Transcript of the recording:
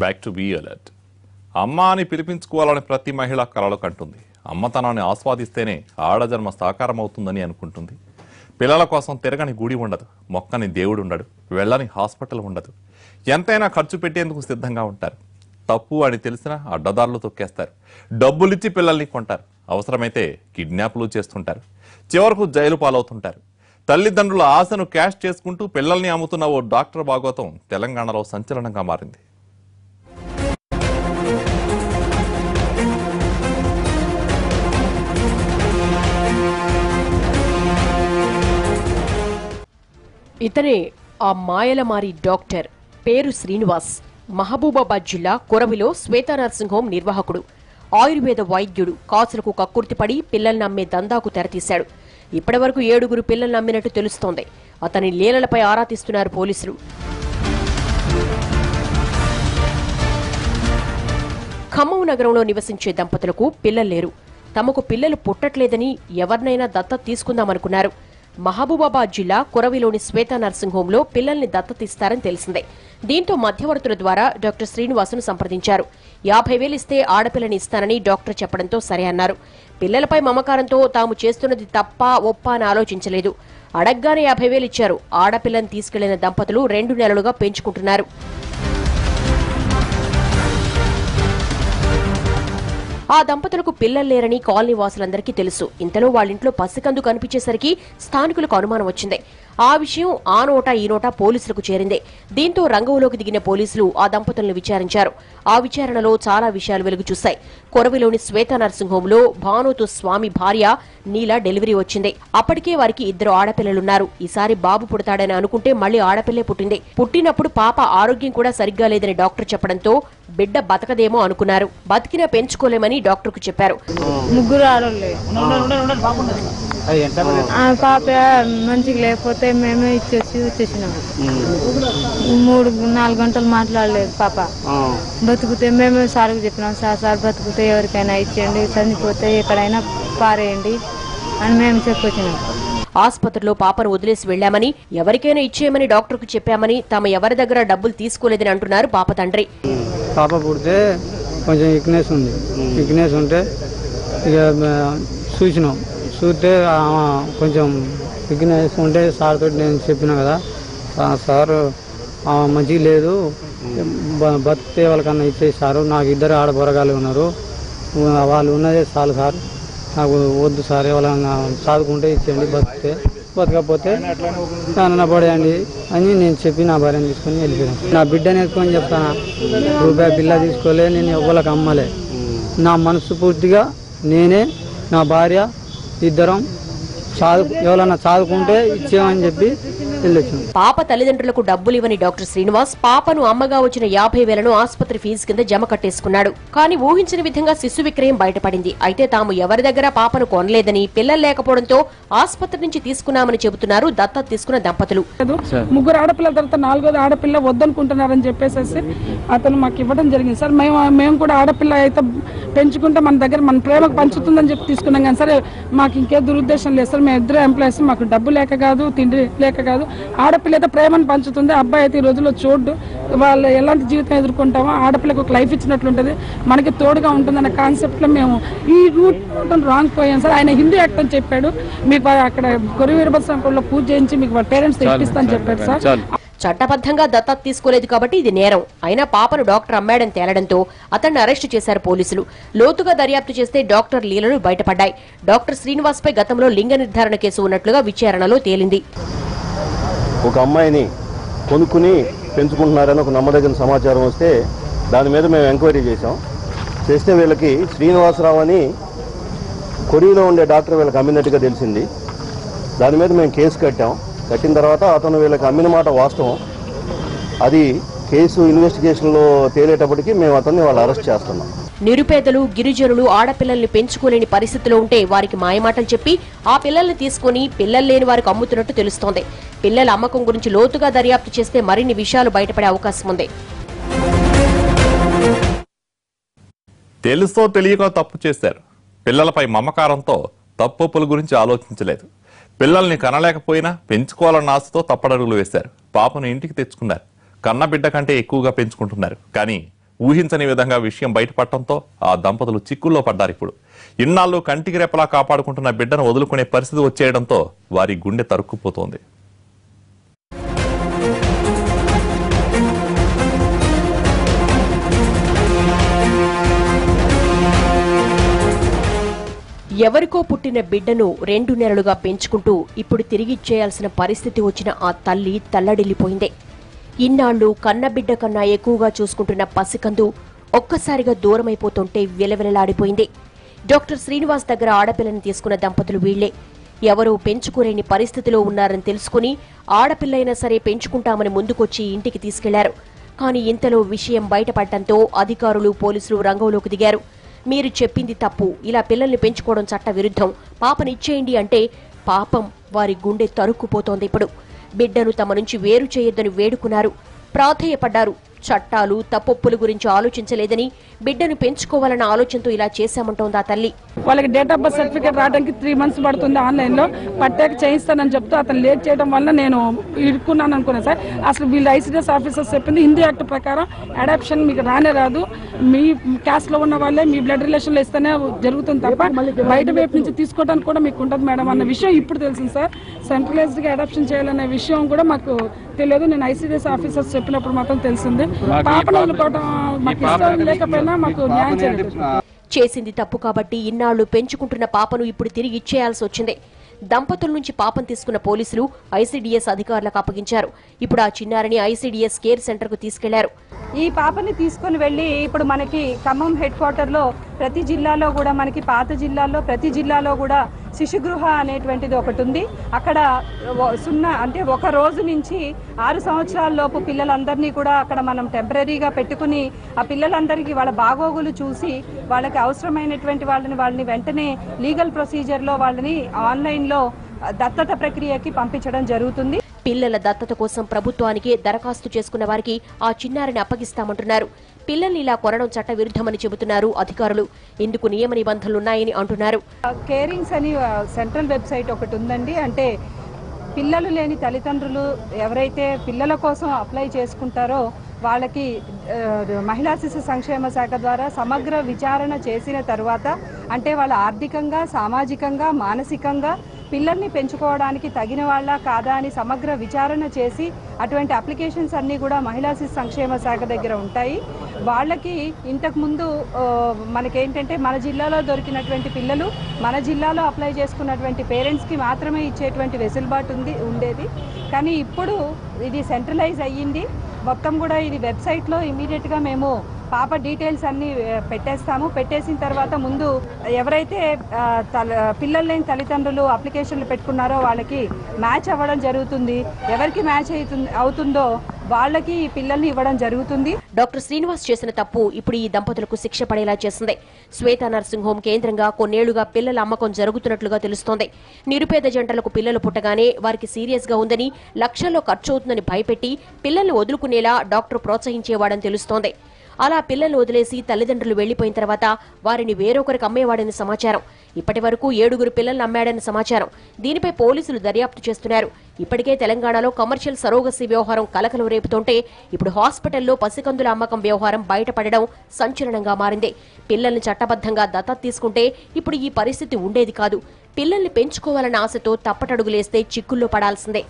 Back to be alert అమ్మ అని పిలిపించుకోవాలని ప్రతి మహిళ కలలు కంటుంది. అమ్మతనాన్ని ఆస్వాదిస్తేనే ఆడజన్మ సాకారం అవుతుందని అనుకుంటుంది. పిల్లల కోసం తిరగని గుడి ఉండదు. మొక్కని దేవుడు ఉండడు. వెళ్ళని హాస్పిటల్ ఉండదు. ఎంతైనా ఖర్చు పెట్టేందుకు సిద్ధంగా ఉంటారు. తప్పు అని తెలిసినా అడ్డదారులు తొక్కేస్తారు. డబ్బులిచ్చి పిల్లల్ని కొంటారు. అవసరమైతే కిడ్నాప్లు చేస్తుంటారు. చివరకు జైలు పాలవుతుంటారు. తల్లిదండ్రుల ఆశను క్యాష్ చేసుకుంటూ పిల్లల్ని అమ్ముతున్న ఓ డాక్టర్ భాగవతం తెలంగాణలో సంచలనంగా మారింది. ఇతనే ఆ మాయలమారి డాక్టర్ పేరు శ్రీనివాస్. మహబూబాబాద్ జిల్లా కొరవిలో శ్వేతా నర్సింగ్ హోం నిర్వాహకుడు. ఆయుర్వేద వైద్యుడు. కాసులకు కక్కుర్తిపడి పిల్లల్ని అమ్మే దందాకు తెరతీశాడు. ఇప్పటివరకు ఏడుగురు పిల్లల్ని అమ్మినట్టు తెలుస్తోంది. అతని లీలలపై ఆరా తీస్తున్నారు పోలీసులు. ఖమ్మం నగరంలో నివసించే దంపతులకు పిల్లలు లేరు. తమకు పిల్లలు పుట్టట్లేదని ఎవరినైనా దత్తత తీసుకుందామనుకున్నారు. మహబూబాబాద్ జిల్లా కొరవిలోని శ్వేతా నర్సింగ్ హోంలో పిల్లల్ని దత్తతిస్తారని తెలిసిందే. దీంతో మధ్యవర్తుల ద్వారా డాక్టర్ శ్రీనివాసును సంప్రదించారు. యాభై వేలు ఇస్తే ఆడపిల్లని ఇస్తానని డాక్టర్ చెప్పడంతో సరే అన్నారు. పిల్లలపై మమకారంతో తాము చేస్తున్నది తప్ప ఒప్ప అని ఆలోచించలేదు. అడగ్గానే యాభై వేలు ఇచ్చారు. ఆడపిల్లని తీసుకెళ్ళిన దంపతులు రెండు నెలలుగా పెంచుకుంటున్నారు. ఆ దంపతులకు పిల్లలు లేరని కాలనీ వాసులందరికీ తెలుసు. ఇంతలో వాళ్ళింట్లో పసికందు కనిపించేసరికి స్థానికులకు అనుమానం వచ్చింది. ఆ విషయం ఆ నోట ఈ నోట పోలీసులకు చేరింది. దీంతో రంగంలోకి దిగిన పోలీసులు ఆ దంపతులను విచారించారు. ఆ విచారణలో చాలా విషయాలు వెలుగు చూశాయి. కొరవిలోని శ్వేత నర్సింగ్ హోంలో భానుతో స్వామి భార్య నీల డెలివరీ వచ్చింది. అప్పటికే వారికి ఇద్దరు ఆడపిల్లలున్నారు. ఈసారి బాబు పుడతాడని అనుకుంటే మళ్ళీ ఆడపిల్లే పుట్టింది. పుట్టినప్పుడు పాప ఆరోగ్యం కూడా సరిగ్గా లేదని డాక్టర్ చెప్పడంతో బిడ్డ బతకదేమో అనుకున్నారు. బతికినా పెంచుకోలేమని డాక్టర్కు చెప్పారు. ముగ్గురు ఆ పాప మంచిగా లేకపోతే మేమే ఇచ్చేసి వచ్చేసినాం. మూడు నాలుగు గంటలు మాట్లాడలేదు పాప. బతుకుతే మేమే సార్కి చెప్పినాం సార్ సార్ బతుకుతే ఎవరికైనా ఇచ్చేయండి చనిపోతే ఎక్కడైనా పారేయండి అని మేము చెప్పొచ్చినాం. ఆసుపత్రిలో పాపను వదిలేసి వెళ్ళామని ఎవరికైనా ఇచ్చేయమని డాక్టర్కు చెప్పామని తాము ఎవరి దగ్గర డబ్బులు తీసుకోలేదని అంటున్నారు పాప తండ్రి. పాప పుడితే కొంచెం వీక్నెస్ ఉంది. వీక్నెస్ ఉంటే ఇక చూసినాం. చూస్తే కొంచెం వీక్నెస్ ఉంటే సార్ తోటి నేను చెప్పిన కదా. సార్ మంచి మంచిగా లేదు. బతికే వాళ్ళకన్నా ఇచ్చేసారు నాకు ఇద్దరు ఆడబొరగాలు ఉన్నారు. వాళ్ళు ఉన్నదే చాలు సార్. నాకు వద్దు సార్. ఎవరైనా చదువుకుంటే ఇచ్చేయండి బతికితే. బతకపోతే నాన్న పడేయండి అని నేను చెప్పి నా భార్యను తీసుకొని వెళ్ళిపోయాను. నా బిడ్డని ఎత్తుకొని చెప్తాను రూపాయి బిల్ల తీసుకోలే నేను ఎవ్వరికి అమ్మలే. నా మనసు పూర్తిగా నేనే నా భార్య ఇద్దరం చదువు ఎవరన్నా చదువుకుంటే ఇచ్చేమని చెప్పి పాప తల్లిదండ్రులకు డబ్బులు ఇవ్వని డాక్టర్ శ్రీనివాస్ పాపను అమ్మగా వచ్చిన యాభై వేలను ఆసుపత్రి ఫీజు కింద జమ కట్టేసుకున్నాడు. కానీ ఊహించిన విధంగా శిశు విక్రయం బయటపడింది. అయితే తాము ఎవరి దగ్గర పాపను కొనలేదని పిల్లలు లేకపోవడంతో ఆసుపత్రి నుంచి తీసుకున్నామని చెబుతున్నారు దత్తత తీసుకున్న దంపతులు. ముగ్గురు ఆడపిల్లల తర్వాత నాలుగోది ఆడపిల్ల వద్దనుకుంటున్నారని చెప్పేసి అతను మాకు ఇవ్వడం జరిగింది. సార్ మేము మేము కూడా ఆడపిల్ల అయితే పెంచుకుంటే మన దగ్గర మన ప్రేమకు పంచుతుందని చెప్పి తీసుకున్నాం కానీ సరే మాకు ఇంకే దురుద్దేశం లేదు. సార్ మేము ఇద్దరు ఎంప్లాయీస్ మాకు డబ్బు లేక కాదు తిండి లేక కాదు. ఆడపిల్ల అయితే ప్రేమను పంచుతుంది అబ్బాయి అయితే ఈ రోజుల్లో చూడ్డు. వాళ్ళు ఎలాంటి జీవితం ఎదుర్కొంటామో ఆడపిల్లకు ఒక లైఫ్ ఇచ్చినట్లుంటుంది. మనకి తోడుగా ఉంటుందన్న కాన్సెప్ట్లో మేము ఈ రూట్ రాంగ్ పోయాం సార్. ఆయన హిందీ యాక్ట్ అని చెప్పాడు. మీకు అక్కడ కొరి వీరభద్రంలో పూజ చేయించి మీకు వాళ్ళ పేరెంట్స్ ఇప్పిస్తాను చెప్పాడు సార్. చట్టబద్ధంగా దత్తత తీసుకోలేదు కాబట్టి ఇది నేరం. అయినా పాపను డాక్టర్ అమ్మాడని తేలడంతో అతన్ని అరెస్టు చేశారు పోలీసులు. లోతుగా దర్యాప్తు చేస్తే డాక్టర్ లీలలు బయటపడ్డాయి. డాక్టర్ శ్రీనివాస్ పై గతంలో లింగ నిర్ధారణ కేసు ఉన్నట్లుగా విచారణలో తేలింది. ఒక అమ్మాయిని కొనుక్కుని పెంచుకుంటున్నారని ఒక నమ్మదగిన సమాచారం వస్తే దాని మీద మేము ఎంక్వైరీ చేశాం. చేస్తే వీళ్ళకి శ్రీనివాసరావు అని కొరియాలో ఉండే డాక్టర్ వీళ్ళకి అమ్మినట్టుగా తెలిసింది. దాని మీద మేము కేసు కట్టాం. కట్టిన తర్వాత అతను వీళ్ళకి అమ్మిన మాట వాస్తవం. అది కేసు ఇన్వెస్టిగేషన్లో తేలేటప్పటికి మేము అతన్ని వాళ్ళు అరెస్ట్ చేస్తున్నాం. నిరుపేదలు గిరిజనులు ఆడపిల్లల్ని పెంచుకోలేని పరిస్థితిలో ఉంటే వారికి మాయమాటలు చెప్పి ఆ పిల్లల్ని తీసుకుని పిల్లలు లేని వారికి అమ్ముతున్నట్టు తెలుస్తోంది. పిల్లల అమ్మకం గురించి లోతుగా దర్యాప్తు చేస్తే మరిన్ని విషయాలు బయటపడే అవకాశం ఉంది. తెలుసో తెలియకో తప్పు చేశారు. పిల్లలపై మమకారంతో తప్పుల గురించి ఆలోచించలేదు. పిల్లల్ని కనలేకపోయినా పెంచుకోవాలన్న ఆశతో తప్పడడుగులు వేశారు. పాపను ఇంటికి తెచ్చుకున్నారు. కన్న బిడ్డ కంటే ఎక్కువగా పెంచుకుంటున్నారు. కానీ ఊహించని విధంగా విషయం బయటపడటంతో ఆ దంపతులు చిక్కుల్లో పడ్డారు ఇప్పుడు. ఇన్నాళ్ళు కంటికి రెపలా కాపాడుకుంటున్న బిడ్డను వదులుకునే పరిస్థితి వచ్చేయడంతో వారి గుండె తరుక్కుపోతోంది. ఎవరికో పుట్టిన బిడ్డను రెండు నెలలుగా పెంచుకుంటూ ఇప్పుడు తిరిగిచ్చేయాల్సిన పరిస్థితి వచ్చిన ఆ తల్లి తల్లడిల్లిపోయింది. ఇన్నాళ్ళు కన్నబిడ్డ కన్నా ఎక్కువగా చూసుకుంటున్న పసికందు ఒక్కసారిగా దూరమైపోతుంటే విలవిలలాడిపోయింది. డాక్టర్ శ్రీనివాస్ దగ్గర ఆడపిల్లని తీసుకున్న దంపతులు వీళ్ళే ఎవరూ పెంచుకోలేని పరిస్థితిలో ఉన్నారని తెలుసుకుని ఆడపిల్లైనా సరే పెంచుకుంటామని ముందుకొచ్చి ఇంటికి తీసుకెళ్ళారు. కానీ ఇంతలో విషయం బయటపడటంతో అధికారులు పోలీసులు రంగంలోకి దిగారు. మీరు చెప్పింది తప్పు. ఇలా పిల్లల్ని పెంచుకోవడం చట్ట విరుద్ధం పాపనిచ్చేయండి అంటే పాపం వారి గుండె తరుక్కుపోతోంది ఇప్పుడు. బిడ్డను తమ నుంచి వేరు చేయొద్దని వేడుకున్నారు. ప్రాధేయపడ్డారు. చట్టాలు తప్పొప్పుల గురించి ఆలోచించలేదని బిడ్డను పెంచుకోవాలన్న ఆలోచనతో ఇలా చేశామంటోంది ఆ తల్లి. వాళ్ళకి డేట్ ఆఫ్ బర్త్ సర్టిఫికేట్ రావడానికి త్రీ మంత్స్ పడుతుంది ఆన్లైన్లో పట్టాక చేయిస్తానని చెప్తూ అతను లేట్ చేయడం వల్ల నేను ఇరుక్కున్నాను అనుకున్నాను సార్. అసలు వీళ్ళు ఐసీడీఎస్ ఆఫీసర్స్ చెప్పింది హిందీ యాక్ట్ ప్రకారం అడాప్షన్ మీకు రానే రాదు. మీ క్యాస్ట్లో ఉన్న వాళ్ళే మీ బ్లడ్ రిలేషన్లో ఇస్తేనే జరుగుతుంది తప్ప బయట వైపు నుంచి తీసుకోవడానికి కూడా మీకు ఉండదు మేడం అన్న విషయం ఇప్పుడు తెలిసింది సార్. సెంట్రలైజ్డ్గా అడాప్షన్ చేయాలనే విషయం కూడా మాకు తెలియదు. నేను ఐసీడీఎస్ ఆఫీసర్స్ చెప్పినప్పుడు మాత్రం తెలిసింది. పాపను వదులుకోవడం మాకు ఇష్టం లేకపోయినా మాకు న్యాయం చేయలేదు చేసింది తప్పు కాబట్టి ఇన్నాళ్ళు పెంచుకుంటున్న పాపను ఇప్పుడు తిరిగి ఇచ్చేయాల్సి వచ్చింది. దంపతుల నుంచి పాపం తీసుకున్న పోలీసులు ఐసీడీఎస్ అధికారులకు అప్పగించారు. ఇప్పుడు ఆ చిన్నారిని ఐసీడీఎస్ కేర్ సెంటర్కు తీసుకెళ్ళారు. ఈ పాపని తీసుకొని వెళ్ళి ఇప్పుడు మనకి ఖమ్మం హెడ్ క్వార్టర్లో ప్రతి జిల్లాలో కూడా మనకి పాత జిల్లాల్లో ప్రతి జిల్లాలో కూడా శిశుగృహ అనేటువంటిది ఒకటి ఉంది. అక్కడ సున్నా అంటే ఒక రోజు నుంచి ఆరు సంవత్సరాల లోపు పిల్లలందరినీ కూడా అక్కడ మనం టెంపరీగా పెట్టుకుని ఆ పిల్లలందరికీ వాళ్ళ బాగోగులు చూసి వాళ్ళకి అవసరమైనటువంటి వాళ్ళని వాళ్ళని వెంటనే లీగల్ ప్రొసీజర్లో వాళ్ళని ఆన్లైన్లో దత్తత ప్రక్రియకి పంపించడం జరుగుతుంది. పిల్లల దత్తత కోసం ప్రభుత్వానికి దరఖాస్తు చేసుకున్న వారికి ఆ చిన్నారిని అప్పగిస్తామంటున్నారు. పిల్లల్ని ఇలా కొనడం చట్ట విరుద్ధమని చెబుతున్నారు అధికారులు. ఇందుకు నియమ నిబంధనలున్నాయని అంటున్నారు. కేరింగ్స్ అని సెంట్రల్ వెబ్సైట్ ఒకటి ఉందండి అంటే పిల్లలు లేని తల్లిదండ్రులు ఎవరైతే పిల్లల కోసం అప్లై చేసుకుంటారో వాళ్ళకి మహిళా శిశు సంక్షేమ శాఖ ద్వారా సమగ్ర విచారణ చేసిన తర్వాత అంటే వాళ్ళ ఆర్థికంగా సామాజికంగా మానసికంగా పిల్లల్ని పెంచుకోవడానికి తగిన వాళ్ళ కాదా అని సమగ్ర విచారణ చేసి అటువంటి అప్లికేషన్స్ అన్నీ కూడా మహిళా శిశు సంక్షేమ శాఖ దగ్గర ఉంటాయి. వాళ్ళకి ఇంతకుముందు మనకేంటంటే మన జిల్లాలో దొరికినటువంటి పిల్లలు మన జిల్లాలో అప్లై చేసుకున్నటువంటి పేరెంట్స్కి మాత్రమే ఇచ్చేటువంటి వెసులుబాటు ఉంది ఉండేది. కానీ ఇప్పుడు ఇది సెంట్రలైజ్ అయ్యింది. మొత్తం కూడా ఇది వెబ్సైట్లో ఇమీడియట్గా మేము పాప డీటెయిల్స్ అన్నీ పెట్టేస్తాము. పెట్టేసిన తర్వాత ముందు ఎవరైతే తల పిల్లలు లేని తల్లిదండ్రులు అప్లికేషన్లు పెట్టుకున్నారో వాళ్ళకి మ్యాచ్ అవ్వడం జరుగుతుంది. ఎవరికి మ్యాచ్ అవుతుంది అవుతుందో వాళ్ళకి ఈ పిల్లల్ని ఇవ్వడం జరుగుతుంది. డాక్టర్ శ్రీనివాస్ చేసిన తప్పు ఇప్పుడు ఈ దంపతులకు శిక్ష పడేలా చేసింది. శ్వేత నర్సింగ్ హోం కేంద్రంగా కొన్నేళ్ళుగా పిల్లల అమ్మకం జరుగుతున్నట్లుగా తెలుస్తోంది. నిరుపేద జంటలకు పిల్లలు పుట్టగానే వారికి సీరియస్గా ఉందని లక్షల్లో ఖర్చవుతుందని భయపెట్టి పిల్లల్ని వదులుకునేలా డాక్టర్ ప్రోత్సహించేవాడని తెలుస్తోంది. అలా పిల్లల్ని వదిలేసి తల్లిదండ్రులు వెళ్ళిపోయిన తర్వాత వారిని వేరొకరికి అమ్మేవాడని సమాచారం. ఇప్పటి వరకు ఏడుగురు పిల్లల్ని అమ్మాడని సమాచారం. దీనిపై పోలీసులు దర్యాప్తు చేస్తున్నారు. ఇప్పటికే తెలంగాణలో కమర్షియల్ సరోగసి వ్యవహారం కలకలం రేపుతుంటే ఇప్పుడు హాస్పిటల్లో పసికందుల అమ్మకం వ్యవహారం బయటపడడం సంచలనంగా మారింది. పిల్లల్ని చట్టబద్ధంగా దత్తత తీసుకుంటే ఇప్పుడు ఈ పరిస్థితి ఉండేది కాదు. పిల్లల్ని పెంచుకోవాలన్న ఆశతో తప్పటడుగులేస్తే చిక్కుల్లో పడాల్సిందే.